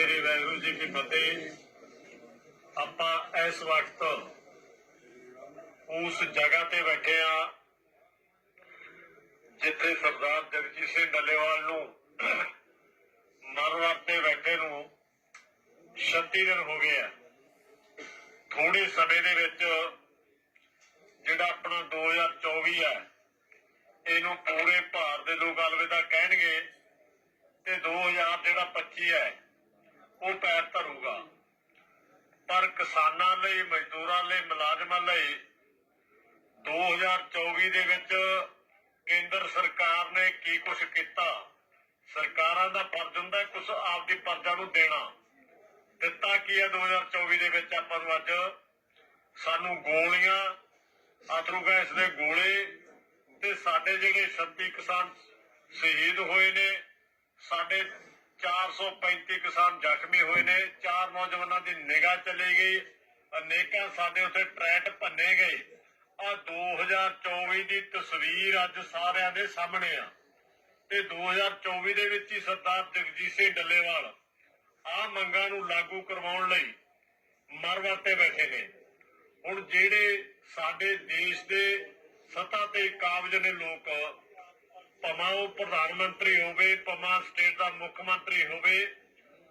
ਸ੍ਰੀ ਵਾਹਿਗੁਰੂ ਜੀ ਕੀ ਫਤਿਹ। ਆਪਾਂ ਇਸ ਵਕਤ ਉਸ ਜਗ੍ਹਾ ਤੇ ਬੈਠੇ ਆ ਜਿੱਥੇ ਸਰਦਾਰ ਜਗਜੀਤ ਸਿੰਘ ਡੱਲੇਵਾਲ ਨੂੰ ਮਰਵਾਰ ਤੇ ਬੈਠੇ ਨੂੰ 36 ਦਿਨ ਹੋ ਗਏ ਆ। ਥੋੜੇ ਸਮੇਂ ਦੇ ਵਿੱਚ ਜਿਹੜਾ ਆਪਣਾ 2024 ਹੈ, ਇਹਨੂੰ ਪੂਰੇ ਭਾਰਤ ਦੇ ਲੋਕ ਅਲਵਿਦਾ ਕਹਿਣਗੇ ਤੇ 2000 ਜਿਹੜਾ 25 ਹੈ ਉਹ ਪੈਰ ਧਰੂਗਾ। ਪਰ ਕਿਸਾਨਾਂ ਲਈ, ਮਜ਼ਦੂਰਾਂ ਲਈ, ਮੁਲਾਜ਼ਮਾਂ ਲਈ 2024 ਦੇ ਵਿੱਚ ਕੇਂਦਰ ਸਰਕਾਰ ਨੇ ਕੀ ਕੁਝ ਕੀਤਾ? ਸਰਕਾਰਾਂ ਦਾ ਫਰਜ਼ ਹੁੰਦਾ ਕੁਝ ਆਪਦੀ ਪਰਜਾ ਨੂੰ ਦੇਣਾ। ਦਿੱਤਾ ਕੀ ਹੈ 2024 ਦੇ ਵਿੱਚ ਆਪਾਂ ਨੂੰ ਅੱਜ? ਸਾਨੂੰ ਗੋਲੀਆਂ, ਅਥਰੂ ਗੈਸ ਦੇ ਗੋਲੇ ਤੇ ਸਾਡੇ ਜਿਹੜੇ 36 ਕਿਸਾਨ ਸ਼ਹੀਦ ਹੋਏ ਨੇ, ਸਾਡੇ 435 ਕਿਸਾਨ ਜ਼ਖਮੀ ਹੋਏ ਨੇ। ਚਾਰ ਨੌਜਵਾਨਾਂ ਦੀ ਨਿਗਾਹ ਚਲੀ ਗਈ। ਅਨੇਕਾਂ ਸਾਡੇ ਉੱਤੇ ਟਰੈਟ ਭੰਨੇ ਗਏ। ਆ 2024 ਦੀ ਤਸਵੀਰ ਅੱਜ ਸਾਰਿਆਂ ਦੇ ਸਾਹਮਣੇ ਆ। ਤੇ 2024 ਦੇ ਵਿੱਚ ਹੀ ਸਰਦਾਰ ਜਗਜੀਤ ਸਿੰਘ ਡੱਲੇਵਾਲ ਆ ਮੰਗਾਂ ਨੂੰ ਲਾਗੂ ਕਰਵਾਉਣ ਲਈ ਮਰ ਤੇ ਬੈਠੇ ਨੇ। ਹੁਣ ਜਿਹੜੇ ਸਾਡੇ ਦੇਸ਼ ਦੇ ਸੱਤਾ ਤੇ ਕਾਬਜ ਨੇ ਲੋਕ ਭਾਵੇਂ ਉਹ ਪ੍ਰਧਾਨ ਮੰਤਰੀ ਹੋਵੇ, ਭਾਵੇਂ ਸਟੇਟ ਦਾ ਮੁੱਖ ਮੰਤਰੀ ਹੋਵੇ,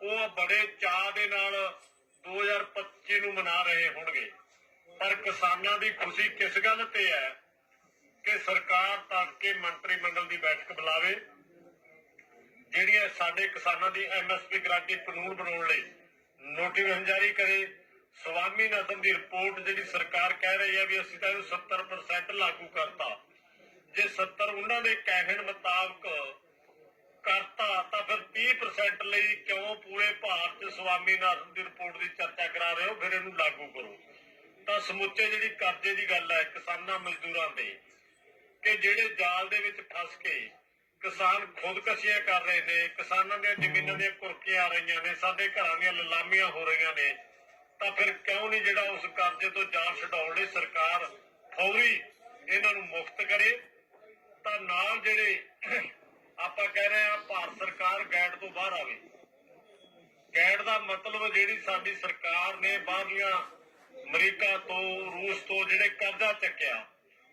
ਉਹ ਬੜੇ ਚਾਅ ਦੇ ਨਾਲ 2025 ਨੂੰ ਮਨਾ ਰਹੇ ਹੋਣਗੇ। ਪਰ ਕਿਸਾਨਾਂ ਦੀ ਖੁਸ਼ੀ ਕਿਸ ਗੱਲ ਤੇ ਹੈ ਕਿ ਸਰਕਾਰ ਤੱਕ ਕੇ ਮੰਤਰੀ ਮੰਡਲ ਦੀ ਬੈਠਕ ਬੁਲਾਵੇ ਜਿਹੜੀਆਂ ਸਾਡੇ ਕਿਸਾਨਾਂ ਦੀ ਐਮਐਸਪੀ ਗਾਰੰਟੀ ਕਾਨੂੰਨ ਬਣਾਉਣ ਲਈ ਨੋਟੀਫਿਕੇਸ਼ਨ ਜਾਰੀ ਕਰੇ। ਸਵਾਮੀਨਾਥਨ ਦੀ ਰਿਪੋਰਟ ਜਿਹੜੀ ਸਰਕਾਰ ਕਹਿ ਰਹੀ ਹੈ ਵੀ ਅਸੀਂ ਤਾਂ ਇਹਨੂੰ 70% ਲਾਗੂ ਕਰਤਾ। ਜੇ 70 ਉਹਨਾਂ ਦੇ ਕਹਿਣ ਮੁਤਾਬਕ ਕਰਤਾ, ਤਾਂ ਫਿਰ 30% ਲਈ ਕਿਉਂ ਪੂਰੇ ਭਾਰਤ 'ਚ ਸਵਾਮੀਨਾਥਨ ਦੀ ਰਿਪੋਰਟ ਦੀ ਚਰਚਾ ਕਰਾ ਰਹੇ ਹੋ? ਫਿਰ ਇਹਨੂੰ ਲਾਗੂ ਕਰੋ। ਤਾਂ ਸਮੁੱਚੇ ਜਿਹੜੀ ਕਰਜ਼ੇ ਦੀ ਗੱਲ ਹੈ, ਕਿਸਾਨਾਂ ਮਜ਼ਦੂਰਾਂ ਦੇ ਕਿ ਜਿਹੜੇ ਜਾਲ ਦੇ ਵਿੱਚ ਫਸ ਕੇ ਕਿਸਾਨ ਖੁਦਕਸ਼ੀਆਂ ਕਰ ਰਹੇ ਨੇ, ਕਿਸਾਨਾਂ ਦੀਆਂ ਜ਼ਮੀਨਾਂ ਦੀਆਂ ਕੁਰਕੀਆਂ ਆ ਰਹੀਆਂ ਨੇ, ਸਾਡੇ ਘਰਾਂ ਦੀਆਂ ਲਲਾਮੀਆਂ ਹੋ ਰਹੀਆਂ ਨੇ, ਤਾਂ ਫਿਰ ਕਿਉਂ ਨਹੀਂ ਜਿਹੜਾ ਉਸ ਕਰਜ਼ੇ ਤੋਂ ਜਾਨ ਛਡਾਉਣ ਲਈ ਸਰਕਾਰ ਫੌਰੀ ਇਹਨਾਂ ਨੂੰ ਮੁਕਤ ਕਰੇ? ਤਾਂ ਨਾਲ ਜਿਹੜੇ ਆਪਾਂ ਕਹਿ ਰਹੇ ਆ ਭਾਰਤ ਸਰਕਾਰ ਗੈਟ ਤੋਂ ਬਾਹਰ ਆਵੇ। ਗੈਟ ਦਾ ਮਤਲਬ ਜਿਹੜੀ ਸਾਡੀ ਸਰਕਾਰ ਨੇ ਬਾਹਰਲੀਆਂ ਅਮਰੀਕਾ ਤੋਂ, ਰੂਸ ਤੋਂ ਜਿਹੜੇ ਕਰਜ਼ਾ ਚੱਕਿਆ,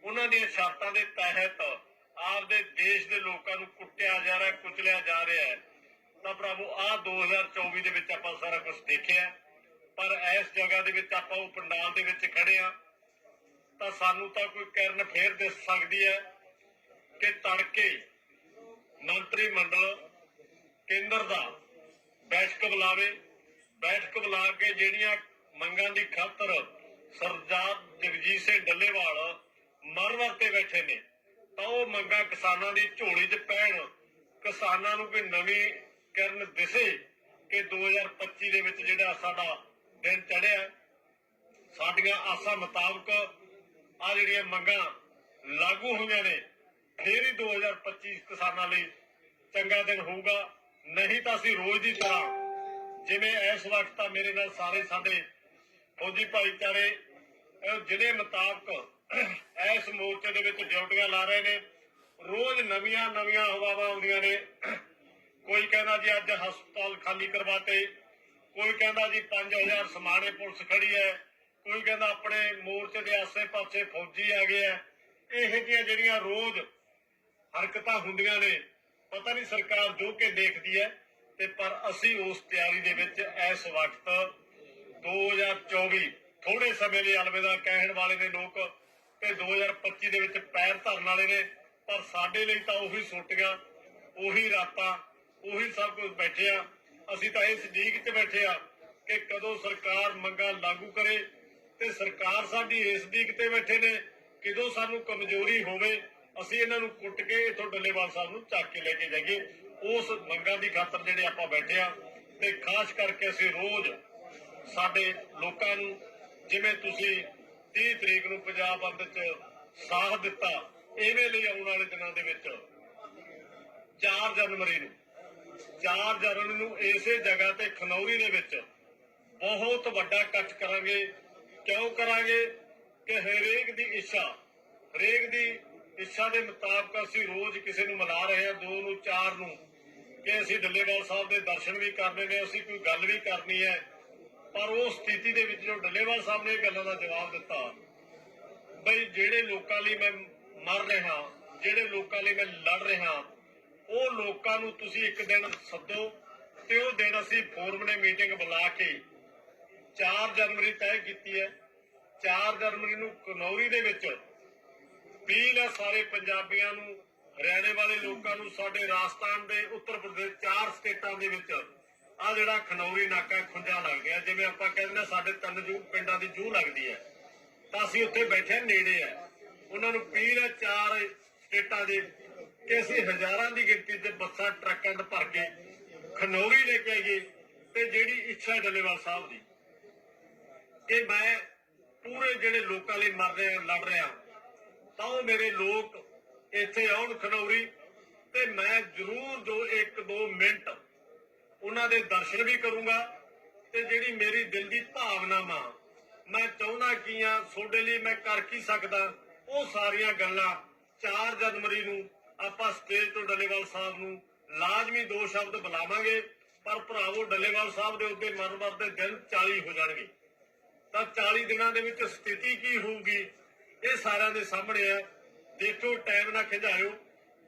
ਉਹਨਾਂ ਦੀਆਂ ਸ਼ਰਤਾਂ ਦੇ ਤਹਿਤ ਆਪਦੇ ਦੇਸ਼ ਦੇ ਲੋਕਾਂ ਨੂੰ ਕੁੱਟਿਆ ਜਾ ਰਿਹਾ, ਕੁਚਲਿਆ ਜਾ ਰਿਹਾ ਹੈ। ਤਾਂ ਪ੍ਰਭੂ ਆ 2024 ਦੇ ਵਿੱਚ ਆਪਾਂ ਸਾਰਾ ਕੁਝ ਦੇਖਿਆ ਪਰ ਇਸ ਜਗ੍ਹਾ ਦੇ ਵਿੱਚ ਆਪਾਂ ਉਹ ਪੰਡਾਲ ਦੇ ਵਿੱਚ ਖੜੇ ਆ ਤਾਂ ਸਾਨੂੰ ਤਾਂ ਕੋਈ ਕਰਨ ਫੇਰ ਦਿਸ ਸਕਦੀ ਹੈ। ਕਿ ਤੜਕੇ ਮੰਤਰੀ ਮੰਡਲ ਕੇਂਦਰ ਦਾ ਬੈਠਕ ਬੁਲਾਵੇ। ਬੈਠਕ ਬੁਲਾ ਕੇ ਜਿਹੜੀਆਂ ਮੰਗਾਂ ਦੀ ਖਾਤਰ ਸਰਦਾਰ ਜਗਜੀਤ ਸਿੰਘ ਡੱਲੇਵਾਲ ਮਰਵਰ ਤੇ ਬੈਠੇ ਨੇ, ਤਾਂ ਉਹ ਮੰਗਾਂ ਕਿਸਾਨਾਂ ਦੀ ਝੋਲੀ 'ਚ ਪੈਣ। ਕਿਸਾਨਾਂ ਨੂੰ ਕੋਈ ਨਵੀਂ ਕਿਰਨ ਦਿਸੇ ਕਿ 2025 ਦੇ ਵਿੱਚ ਜਿਹੜਾ ਸਾਡਾ ਦਿਨ ਚੜਿਆ ਸਾਡੀਆਂ ਆਸਾਂ ਮੁਤਾਬਕ ਆ ਜਿਹੜੀਆਂ ਮੰਗਾਂ ਲਾਗੂ ਹੋਈਆਂ ਨੇ ਫੇਰ ਹੀ 2025 ਕਿਸਾਨਾਂ ਲਈ ਚੰਗਾ ਦਿਨ ਹੋਊਗਾ। ਨਹੀਂ ਤਾਂ ਅਸੀਂ ਰੋਜ਼ ਦੀ ਤਰ੍ਹਾਂ ਜਿਵੇਂ ਇਸ ਵਕਤ ਤਾਂ ਮੇਰੇ ਨਾਲ ਸਾਰੇ ਸਾਡੇ ਫੌਜੀ ਭਾਈਚਾਰੇ ਇਹ ਮੁਤਾਬਕ ਇਸ ਮੋਰਚੇ ਦੇ ਵਿੱਚ ਡਿਊਟੀਆਂ ਲਾ ਰਹੇ ਨੇ। ਰੋਜ਼ ਨਵੀਆਂ ਨਵੀਆਂ ਹਵਾਵਾਂ ਆਉਂਦੀਆਂ ਨੇ। ਕੋਈ ਕਹਿੰਦਾ ਜੀ ਅੱਜ ਹਸਪਤਾਲ ਖਾਲੀ ਕਰਵਾਤੇ, ਕੋਈ ਕਹਿੰਦਾ ਜੀ 5000 ਸਮਾਣੇ ਪੁਲਿਸ ਖੜੀ ਹੈ, ਕੋਈ ਕਹਿੰਦਾ ਆਪਣੇ ਮੋਰਚੇ ਦੇ ਆਸੇ-ਪਾਸੇ ਫੌਜੀ ਆ ਗਏ ਆ। ਇਹ ਜਿਹੜੀਆਂ ਰੋਜ਼ ਹਰਕਤਾਂ ਹੁੰਦੀਆਂ ਨੇ। ਪਤਾ ਨਹੀਂ ਸਰਕਾਰ ਜੋ ਕੇ ਦੇਖਦੀ ਹੈ, ਤੇ ਪਰ ਅਸੀਂ ਉਸ ਤਿਆਰੀ ਦੇ ਵਿੱਚ ਇਸ ਵਕਤ 2024 ਥੋੜੇ ਸਮੇਂ ਲਈ ਅਲਵਿਦਾ ਕਹਿਣ ਵਾਲੇ ਨੇ ਲੋਕ, ਤੇ 2025 ਦੇ ਵਿੱਚ ਪੈਰ ਧਰਨ ਵਾਲੇ ਨੇ। ਪਰ ਸਾਡੇ ਲਈ ਤਾਂ ਉਹੀ ਸੋਟੀਆਂ, ਉਹੀ ਰਾਤਾਂ, ਉਹੀ ਸਭ ਕੁਝ ਬੈਠੇ ਆ। ਅਸੀਂ ਤਾਂ ਇਸ ਲੀਗ 'ਚ ਬੈਠੇ ਆ ਕਿ ਕਦੋਂ ਸਰਕਾਰ ਮੰਗਾਂ ਲਾਗੂ ਕਰੇ, ਤੇ ਸਰਕਾਰ ਸਾਡੀ ਇਸ ਲੀਗ ਤੇ ਬੈਠੇ ਨੇ, ਕਿਦੋਂ ਸਾਨੂੰ ਕਮਜ਼ੋਰੀ ਹੋਵੇ ਅਸੀਂ ਇਹਨਾਂ ਨੂੰ ਕੁੱਟ ਕੇ ਇਥੋਂ ਡੱਲੇਵਾਲ ਸਾਹਿਬ ਨੂੰ ਚੱਕ ਕੇ ਲੈ ਕੇ ਜਾਈਏ। ਉਸ ਮੰਗਾਂ ਦੀ ਖਾਤਰ ਜਿਹੜੇ ਆਪਾਂ ਬੈਠੇ ਆ ਤੇ ਖਾਸ ਕਰਕੇ ਅਸੀਂ ਰੋਜ਼ ਸਾਡੇ ਲੋਕਾਂ ਨੂੰ ਜਿਵੇਂ ਤੁਸੀਂ 30 ਤਰੀਕ ਨੂੰ ਪੰਜਾਬ ਬੰਦ ਚ ਸਾਥ ਦਿੱਤਾ, ਐਵੇਂ ਲਈ ਆਉਣ ਵਾਲੇ ਦਿਨਾਂ ਦੇ ਵਿੱਚ 4 ਜਨਵਰੀ ਨੂੰ 4 ਜਨਵਰੀ ਨੂੰ ਇਸੇ ਜਗ੍ਹਾ ਤੇ ਖਨੌਰੀ ਦੇ ਵਿੱਚ ਬਹੁਤ ਵੱਡਾ ਇਕੱਠ ਕਰਾਂਗੇ। ਕਿਉਂ ਕਰਾਂਗੇ? ਕਿ ਹਰੇਕ ਦੀ ਇੱਛਾ, ਹਰੇਕ ਦੀ ਇੱਛਾ ਦੇ ਮੁਤਾਬਕ ਅਸੀਂ ਰੋਜ਼ ਕਿਸੇ ਨੂੰ ਮਿਲਾ ਰਹੇ ਹਾਂ, ਦੋ ਨੂੰ, ਚਾਰ ਨੂੰ, ਕਿ ਅਸੀਂ ਡੱਲੇਵਾਲ ਸਾਹਿਬ ਦੇ ਦਰਸ਼ਨ ਵੀ ਕਰਨੇ ਨੇ, ਅਸੀਂ ਕੋਈ ਗੱਲ ਵੀ ਕਰਨੀ ਹੈ। ਪਰ ਉਹ ਸਥਿਤੀ ਦੇ ਵਿੱਚ ਜੋ ਡੱਲੇਵਾਲ ਸਾਹਿਬ ਨੇ ਗੱਲਾਂ ਦਾ ਜਵਾਬ ਦਿੱਤਾ, ਬਈ ਜਿਹੜੇ ਲੋਕਾਂ ਲਈ ਮੈਂ ਮਰ ਰਿਹਾ, ਜਿਹੜੇ ਲੋਕਾਂ ਲਈ ਮੈਂ ਲੜ ਰਿਹਾ, ਉਹ ਲੋਕਾਂ ਨੂੰ ਤੁਸੀਂ ਇੱਕ ਦਿਨ ਸੱਦੋ ਤੇ ਉਹ ਦਿਨ ਅਸੀਂ ਫੋਰਮਨੀ ਮੀਟਿੰਗ ਬੁਲਾ ਕੇ 4 ਜਨਵਰੀ ਤੈਅ ਕੀਤੀ ਹੈ। 4 ਜਨਵਰੀ ਨੂੰ ਕਨੌਰੀ ਦੇ ਵਿੱਚ ਅਪੀਲ ਹੈ ਸਾਰੇ ਪੰਜਾਬੀਆਂ ਨੂੰ, ਹਰਿਆਣੇ ਵਾਲੇ ਲੋਕਾਂ ਨੂੰ, ਸਾਡੇ ਰਾਜਸਥਾਨ ਦੇ, ਉੱਤਰ ਪ੍ਰਦੇਸ਼ ਚਾਰ ਸਟੇਟਾਂ ਦੇ ਵਿੱਚ ਆ ਜਿਹੜਾ ਖਨੌਰੀ ਨਾਕਾ ਖੁੰਝਾ ਲੱਗ ਗਿਆ। ਜਿਵੇਂ ਆਪਾਂ ਕਹਿੰਦੇ ਸਾਡੇ ਤਿੰਨ ਜੂ, ਪਿੰਡਾਂ ਦੀ ਜੂ ਲੱਗਦੀ ਹੈ। ਤਾਂ ਅਸੀਂ ਉੱਥੇ ਬੈਠੇ ਨੇੜੇ ਆ ਉਹਨਾਂ ਨੂੰ ਅਪੀਲ ਹੈ ਚਾਰ ਸਟੇਟਾਂ ਦੇ ਕਿ ਅਸੀਂ ਹਜ਼ਾਰਾਂ ਦੀ ਗਿਣਤੀ ਤੇ ਬੱਸਾਂ, ਟਰੱਕਾਂ 'ਚ ਭਰ ਕੇ ਖਨੌਰੀ ਲੈ ਕੇ ਆਈਏ ਤੇ ਜਿਹੜੀ ਇੱਛਾ ਹੈ ਡੱਲੇਵਾਲ ਸਾਹਿਬ ਦੀ। ਕਿ ਮੈਂ ਪੂਰੇ ਜਿਹੜੇ ਲੋਕਾਂ ਲਈ ਮਰ ਰਿਹਾ, ਲੜ ਰਿਹਾ ਤਾਂ ਉਹ ਮੇਰੇ ਲੋਕ ਇੱਥੇ ਆਉਣ ਖਨੌਰੀ ਤੇ ਮੈਂ ਜ਼ਰੂਰ ਦੋ ਇੱਕ ਦੋ ਮਿੰਟ ਉਹਨਾਂ ਦੇ ਦਰਸ਼ਨ ਵੀ ਕਰੂੰਗਾ ਤੇ ਜਿਹੜੀ ਮੇਰੀ ਦਿਲ ਦੀ ਭਾਵਨਾ ਮੈਂ ਚਾਹੁੰਦਾ ਕੀ ਆ, ਤੁਹਾਡੇ ਲਈ ਮੈਂ ਕਰ ਕੀ ਸਕਦਾ? ਉਹ ਸਾਰੀਆਂ ਗੱਲਾਂ 4 ਜਨਵਰੀ ਨੂੰ ਆਪਾਂ ਸਟੇਜ ਤੋਂ ਡੱਲੇਵਾਲ ਸਾਹਿਬ ਨੂੰ ਲਾਜ਼ਮੀ ਦੋ ਸ਼ਬਦ ਬੁਲਾਵਾਂਗੇ, ਪਰ ਭਰਾਵੋ, ਡੱਲੇਵਾਲ ਸਾਹਿਬ ਦੇ ਉੱਤੇ ਮਰਮਰ ਦੇ ਦਿਨ 40 ਹੋ ਜਾਣਗੇ। ਤਾਂ 40 ਦਿਨਾਂ ਦੇ ਵਿੱਚ ਸਥਿਤੀ ਕੀ ਹੋਊਗੀ? ਇਹ ਸਾਰਿਆਂ ਦੇ ਸਾਹਮਣੇ ਹੈ। ਦੇਖੋ ਟਾਈਮ ਨਾ ਖਿਜਾਇਓ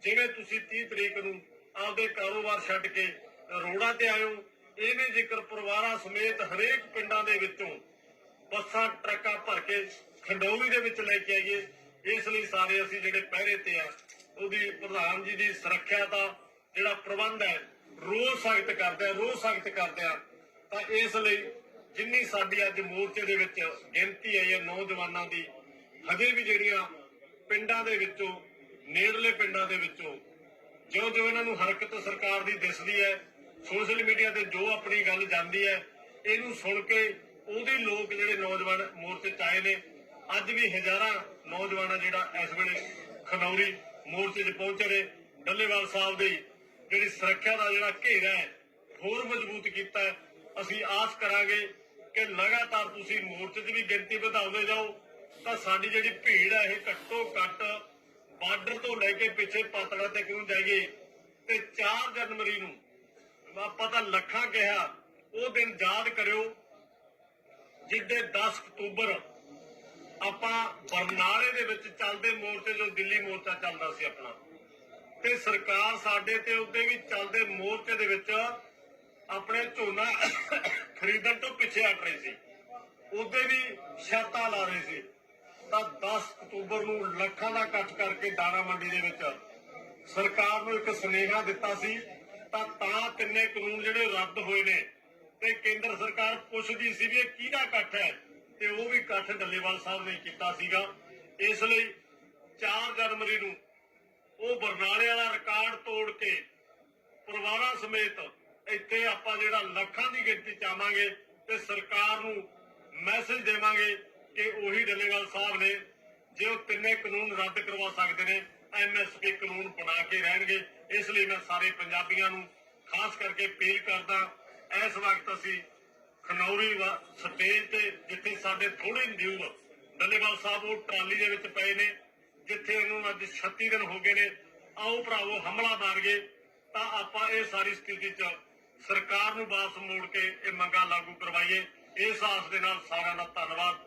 ਜਿਵੇਂ ਤੁਸੀਂ 30 ਤਰੀਕ ਨੂੰ ਆਪਦੇ ਕਾਰੋਬਾਰ ਛੱਡ ਕੇ ਰੋਡਾਂ ਤੇ ਆਇਓ ਇਹਨੇ ਜ਼ਿਕਰ ਪਰਿਵਾਰਾਂ ਸਮੇਤ ਹਰੇਕ ਪਿੰਡਾਂ ਦੇ ਵਿੱਚੋਂ ਬੱਸਾਂ, ਟਰੱਕਾਂ ਭਰ ਕੇ ਖੰਡੌਲੀ ਦੇ ਵਿੱਚ ਲੈ ਕੇ ਆਈਏ। ਇਸ ਲਈ ਸਾਰੇ ਅਸੀਂ ਜਿਹੜੇ ਪਹਿਰੇ ਤੇ ਆ, ਉਹਦੀ ਪ੍ਰਧਾਨ ਜੀ ਦੀ ਸੁਰੱਖਿਆ ਦਾ ਜਿਹੜਾ ਪ੍ਰਬੰਧ ਹੈ ਰੋਜ਼ ਸਖਤ ਕਰਦੇ ਆ ਰੋਜ਼ ਸਖਤ ਕਰਦੇ ਆ। ਤਾਂ ਇਸ ਲਈ ਜਿੰਨੀ ਸਾਡੀ ਅੱਜ ਮੋਰਚੇ ਦੇ ਵਿੱਚ ਗਿਣਤੀ ਆਈ ਹੈ ਨੌਜਵਾਨਾਂ ਦੀ ਹਜੇ ਵੀ ਜਿਹੜੀਆਂ ਪਿੰਡਾਂ ਦੇ ਵਿੱਚੋਂ, ਨੇੜਲੇ ਪਿੰਡਾਂ ਦੇ ਵਿੱਚੋਂ ਜਿਉਂ ਜਿਉਂ ਇਹਨਾਂ ਨੂੰ ਹਰਕਤ ਸਰਕਾਰ ਦੀ ਦਿਸਦੀ ਹੈ, ਸੋਸ਼ਲ ਮੀਡੀਆ ਤੇ ਜੋ ਆਪਣੀ ਗੱਲ ਜਾਂਦੀ ਹੈ, ਇਹਨੂੰ ਸੁਣ ਕੇ ਉਹਦੇ ਲੋਕ ਜਿਹੜੇ ਨੌਜਵਾਨ ਮੋਰਚੇ 'ਚ ਆਏ ਨੇ, ਅੱਜ ਵੀ ਹਜ਼ਾਰਾਂ ਨੌਜਵਾਨ ਜਿਹੜਾ ਇਸ ਵੇਲੇ ਖਨੌਰੀ ਮੋਰਚੇ 'ਚ ਪਹੁੰਚੇ ਨੇ, ਡੱਲੇਵਾਲ ਸਾਹਿਬ ਦੀ ਜਿਹੜੀ ਸੁਰੱਖਿਆ ਦਾ ਜਿਹੜਾ ਘੇਰਾ ਹੈ, ਹੋਰ ਮਜ਼ਬੂਤ ਕੀਤਾ ਅਸੀਂ ਆਸ ਕਰਾਂਗੇ ਕਿ ਲਗਾਤਾਰ ਤੁਸੀਂ ਮੋਰਚੇ 'ਚ ਵੀ ਗਿਣਤੀ ਵਧਾਉਂਦੇ ਜਾਓ ਤਾਂ ਸਾਡੀ ਜਿਹੜੀ ਭੀੜ ਹੈ ਇਹ ਘੱਟੋ ਘੱਟ ਬਾਰਡਰ ਤੋਂ ਲੈ ਕੇ ਪਿੱਛੇ ਪਾਤੜਾ ਤੱਕ ਨੂੰ ਜਾਈਏ। ਤੇ 4 ਜਨਵਰੀ ਨੂੰ ਆਪਾਂ ਤਾਂ ਲੱਖਾਂ ਕਿਹਾ, ਉਹ ਦਿਨ ਯਾਦ ਕਰਿਓ, ਜਿੱਦੇ 10 ਅਕਤੂਬਰ ਆਪਾਂ ਬਰਨਾਲੇ ਦੇ ਵਿੱਚ ਚੱਲਦੇ ਮੋਰਚੇ, ਜੋ ਦਿੱਲੀ ਮੋਰਚਾ ਚੱਲਦਾ ਸੀ ਆਪਣਾ। ਤੇ ਸਰਕਾਰ ਸਾਡੇ ਤੇ ਉੱਤੇ ਵੀ ਚੱਲਦੇ ਮੋਰਚੇ ਦੇ ਵਿੱਚ ਆਪਣੇ ਝੋਨਾ ਖਰੀਦਣ ਤੋਂ ਪਿੱਛੇ ਹਟ ਰਹੀ ਸੀ। ਉਹਦੇ ਵੀ ਸ਼ਰਤਾਂ ਲਾ ਰਹੇ ਸੀ। ਤਾਂ 10 ਅਕਤੂਬਰ ਨੂੰ ਲੱਖਾਂ ਦਾ ਇਕੱਠ ਕਰਕੇ ਦਾਣਾ ਮੰਡੀ ਦੇ ਵਿੱਚ ਸਰਕਾਰ ਨੂੰ ਇੱਕ ਸੁਨੇਹਾ ਦਿੱਤਾ ਸੀ, ਤਾਂ ਤਾਂ ਤਿੰਨੇ ਕਾਨੂੰਨ ਜਿਹੜੇ ਰੱਦ ਹੋਏ ਨੇ ਤੇ ਕੇਂਦਰ ਸਰਕਾਰ ਪੁੱਛਦੀ ਸੀ ਵੀ ਇਹ ਕਿਹਦਾ ਇਕੱਠ ਹੈ ਤੇ ਉਹ ਵੀ ਇਕੱਠ ਡੱਲੇਵਾਲ ਸਾਹਿਬ ਨੇ ਕੀਤਾ ਸੀਗਾ। ਇਸ ਲਈ 4 ਜਨਵਰੀ ਨੂੰ ਉਹ ਬਰਨਾਲੇ ਵਾਲਾ ਰਿਕਾਰਡ ਤੋੜ ਕੇ ਪਰਿਵਾਰਾਂ ਸਮੇਤ ਇੱਥੇ ਆਪਾਂ ਜਿਹੜਾ ਲੱਖਾਂ ਦੀ ਗਿਣਤੀ ਚ ਆਵਾਂਗੇ ਤੇ ਸਰਕਾਰ ਨੂੰ ਮੈਸੇਜ ਦੇਵਾਂਗੇ ਕਿ ਉਹੀ ਡੱਲੇਵਾਲ ਸਾਹਿਬ ਨੇ ਜੇ ਉਹ ਤਿੰਨੇ ਕਾਨੂੰਨ ਰੱਦ ਕਰਵਾ ਸਕਦੇ ਨੇ ਐਮਐਸਪੀ ਕਾਨੂੰਨ ਬਣਾ ਕੇ ਰਹਿਣਗੇ। ਇਸ ਲਈ ਮੈਂ ਸਾਰੇ ਪੰਜਾਬੀਆਂ ਨੂੰ ਖਾਸ ਕਰਕੇ ਅਪੀਲ ਕਰਦਾ, ਇਸ ਵਕਤ ਅਸੀਂ ਖਨੌਰੀ ਸਟੇਜ ਤੇ ਜਿੱਥੇ ਸਾਡੇ ਥੋੜੇ ਨਿਊ ਡੱਲੇਵਾਲ ਸਾਹਿਬ ਉਹ ਟਰਾਲੀ ਦੇ ਵਿੱਚ ਪਏ ਨੇ, ਜਿੱਥੇ ਉਹਨੂੰ ਅੱਜ 36 ਦਿਨ ਹੋ ਗਏ ਨੇ। ਆਓ ਭਰਾਵੋ, ਹਮਲਾ ਮਾਰ ਗਏ ਤਾਂ ਆਪਾਂ ਇਹ ਸਾਰੀ ਸਥਿਤੀ 'ਚ ਸਰਕਾਰ ਨੂੰ ਵਾਪਸ ਮੋੜ ਕੇ ਇਹ ਮੰਗਾਂ ਲਾਗੂ ਕਰਵਾਈਏ। ਇਸ ਆਸ ਦੇ ਨਾਲ ਸਾਰਿਆਂ ਦਾ ਧੰਨਵਾਦ।